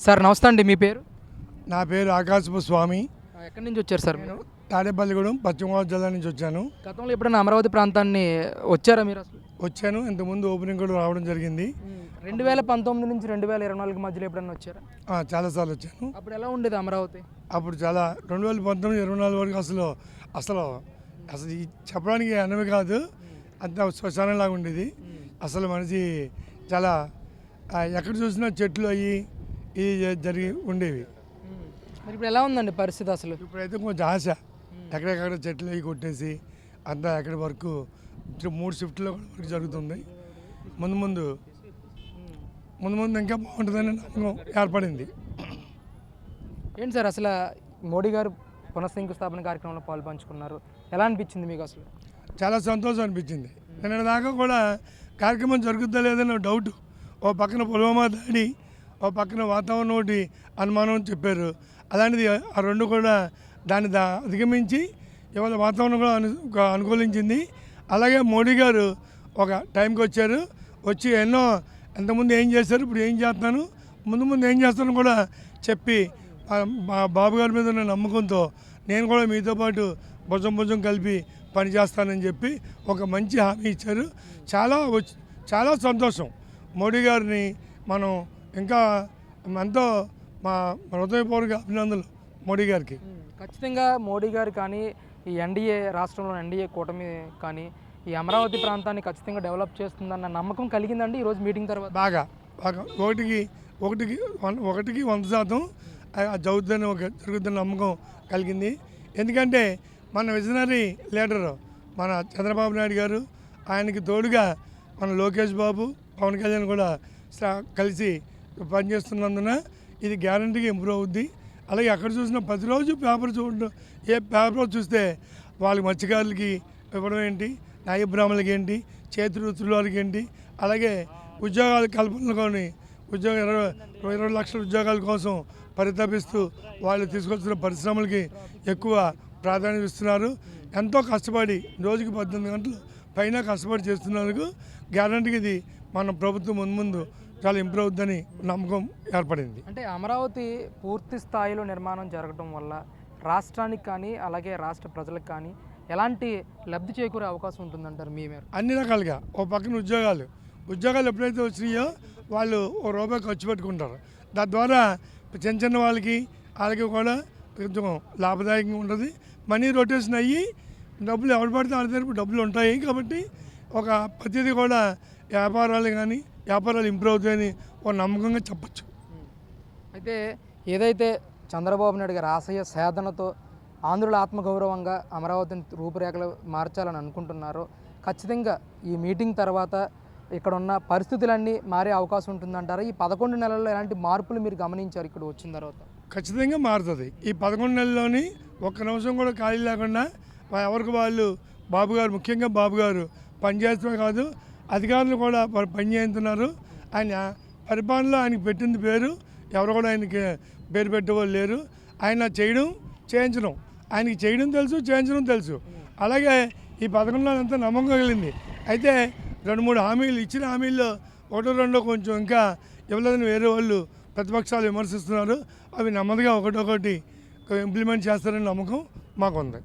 Sir నమస్తే అండి మీ పేరు? నా పేరు ఆకాశపు స్వామి. ఎక్కడి నుంచి వచ్చారు సార్ మీరు? తాడేపల్లిగూడెం పశ్చిమ గోదావరి జిల్లా నుంచి వచ్చాను. గతంలో ఎప్పుడైనా అమరావతి ప్రాంతాన్ని వచ్చారా మీరు అసలు? వచ్చాను. ఇంతకుముందు ఓపెనింగ్ కూడా రావడం జరిగింది. రెండు వేల పంతొమ్మిది నుంచి రెండు వేల ఇరవై నాలుగు మధ్యలో ఎప్పుడైనా వచ్చారా? ఆ, చాలాసార్లు వచ్చాను. అప్పుడు ఎలా ఉండేది అమరావతి? అప్పుడు చాలా రెండు వేల పంతొమ్మిది ఇరవై నాలుగు వరకు అసలు అసలు అసలు ఈ చెప్పడానికి అనవి కాదు అంత శ్మశానంలాగా ఉండేది. అసలు మనిషి చాలా ఆ, ఎక్కడ చూసినా చెట్లు అయ్యి ఇది జరిగి ఉండేవి. మరి ఇప్పుడు ఎలా ఉందండి పరిస్థితి అసలు? ఇప్పుడైతే కొంచెం ఆశ. ఎక్కడెక్కడ చెట్లు అవి కొట్టేసి అంతా ఎక్కడి వరకు మూడు షిఫ్ట్లో వర్క్ జరుగుతుంది. ముందు ముందు ముందు ముందు ఇంకా బాగుంటుందని నమ్మకం ఏర్పడింది. ఏంటి సార్ అసలు మోడీ గారు పునఃశంకుస్థాపన కార్యక్రమంలో పాల్పంచుకున్నారు? ఎలా అనిపించింది మీకు అసలు? చాలా సంతోషం అనిపించింది. నిన్న దాకా కూడా కార్యక్రమం జరుగుతుందా లేదన్న డౌట్ ఓ పక్కన పుల్వామా దాడి ఓ పక్కన వాతావరణం ఒకటి అనుమానం చెప్పారు. అలాంటిది ఆ రెండు కూడా దాన్ని దా అధిగమించి ఇవాళ వాతావరణం కూడా అను అనుకూలించింది. అలాగే మోడీ గారు ఒక టైంకి వచ్చారు. వచ్చి ఎన్నో ఎంతమంది ఏం చేశారు ఇప్పుడు ఏం చేస్తున్నాను ముందు ముందు ఏం చేస్తాను కూడా చెప్పి మా బాబు గారి మీద ఉన్న నమ్మకంతో నేను కూడా మీతో పాటు భుజం భుజం కలిపి పని చేస్తానని చెప్పి ఒక మంచి హామీ ఇచ్చారు. చాలా చాలా సంతోషం. మోడీ గారిని మనం ఇంకా ఎంతో మా హృదయపూర్వక అభినందనలు మోడీ గారికి. ఖచ్చితంగా మోడీ గారు కానీ ఈ ఎన్డీఏ రాష్ట్రంలో ఎన్డీఏ కూటమి కానీ ఈ అమరావతి ప్రాంతాన్ని ఖచ్చితంగా డెవలప్ చేస్తుందన్న నమ్మకం కలిగిందండి ఈరోజు మీటింగ్ తర్వాత? బాగా బాగా. ఒకటికి ఒకటికి వన్- ఒకటికి వంద శాతం జరుగుతుందని ఒక జరుగుతున్న నమ్మకం కలిగింది. ఎందుకంటే మన విజనరీ లీడర్ మన చంద్రబాబు నాయుడు గారు ఆయనకి తోడుగా మన లోకేష్ బాబు పవన్ కళ్యాణ్ కూడా కలిసి పనిచేస్తున్నందున ఇది గ్యారంటీగా ఇంప్రూవ్ అవుద్ది. అలాగే ఎక్కడ చూసినా ప్రతిరోజు పేపర్ చూడడం ఏ పేపర్ చూస్తే వాళ్ళకి మత్స్యకారులకి ఇవ్వడం ఏంటి న్యాయ బ్రాహ్మణులకి ఏంటి చేతి వృత్తుల వారికి ఏంటి అలాగే ఉద్యోగాల కల్పనలు కానీ ఉద్యోగ ఇరవై ఇరవై లక్షల ఉద్యోగాల కోసం పరితపిస్తూ వాళ్ళు తీసుకొచ్చిన పరిశ్రమలకి ఎక్కువ ప్రాధాన్యత ఇస్తున్నారు. ఎంతో కష్టపడి రోజుకి పద్దెనిమిది గంటలు పైన కష్టపడి చేస్తున్నందుకు గ్యారంటీకి ఇది మన ప్రభుత్వం ముందు ముందు చాలా ఇంప్రూవ్ అవుద్దని నమ్మకం ఏర్పడింది. అంటే అమరావతి పూర్తి స్థాయిలో నిర్మాణం జరగడం వల్ల రాష్ట్రానికి కానీ అలాగే రాష్ట్ర ప్రజలకు కానీ ఎలాంటి లబ్ధి చేకూరే అవకాశం ఉంటుందంటారు మీ మేర అన్ని రకాలుగా. ఓ పక్కన ఉద్యోగాలు. ఉద్యోగాలు ఎప్పుడైతే వచ్చినాయో వాళ్ళు ఓ రూపాయి ఖర్చు పెట్టుకుంటారు. దాని ద్వారా చిన్న చిన్న వాళ్ళకి వాళ్ళకి కూడా కొంచెం లాభదాయకంగా ఉంటుంది. మనీ రొటేషన్ అయ్యి డబ్బులు ఎవరు పడితే వాళ్ళ దగ్గర డబ్బులు ఉంటాయి కాబట్టి ఒక ప్రతిదీ కూడా వ్యాపారాలు కానీ వ్యాపారాలు ఇంప్రూవ్ అవుతాయని ఒక నమ్మకంగా చెప్పచ్చు. అయితే ఏదైతే చంద్రబాబు నాయుడు గారి ఆశయ సాధనతో ఆంధ్రుల ఆత్మగౌరవంగా అమరావతిని రూపురేఖలు మార్చాలని అనుకుంటున్నారో ఖచ్చితంగా ఈ మీటింగ్ తర్వాత ఇక్కడ ఉన్న పరిస్థితులన్నీ మారే అవకాశం ఉంటుందంటారా? ఈ పదకొండు నెలల్లో ఎలాంటి మార్పులు మీరు గమనించారు ఇక్కడ వచ్చిన తర్వాత? ఖచ్చితంగా మారుతుంది. ఈ పదకొండు నెలల్లోని ఒక్క నిమిషం కూడా ఖాళీ లేకుండా ఎవరికి వాళ్ళు బాబు గారు ముఖ్యంగా బాబు గారు పనిచేస్తమే కాదు అధికారులు కూడా ప- పనిచేస్తున్నారు ఆయన పరిపాలనలో ఆయనకి పెట్టింది పేరు. ఎవరు కూడా ఆయనకి పేరు పెట్టేవాళ్ళు లేరు. ఆయన చేయడం చేయించడం. ఆయనకి చేయడం తెలుసు చేయించడం తెలుసు. అలాగే ఈ పథకంలో అంతా నమ్మకం కలిగింది. అయితే రెండు మూడు హామీలు ఇచ్చిన హామీల్లో ఒకటో రెండో కొంచెం ఇంకా ఇవ్వలేదని వేరే వాళ్ళు ప్రతిపక్షాలు విమర్శిస్తున్నారు. అవి నెమ్మదిగా ఒకటొకటి ఇంప్లిమెంట్ చేస్తారని నమ్మకం మాకుంది.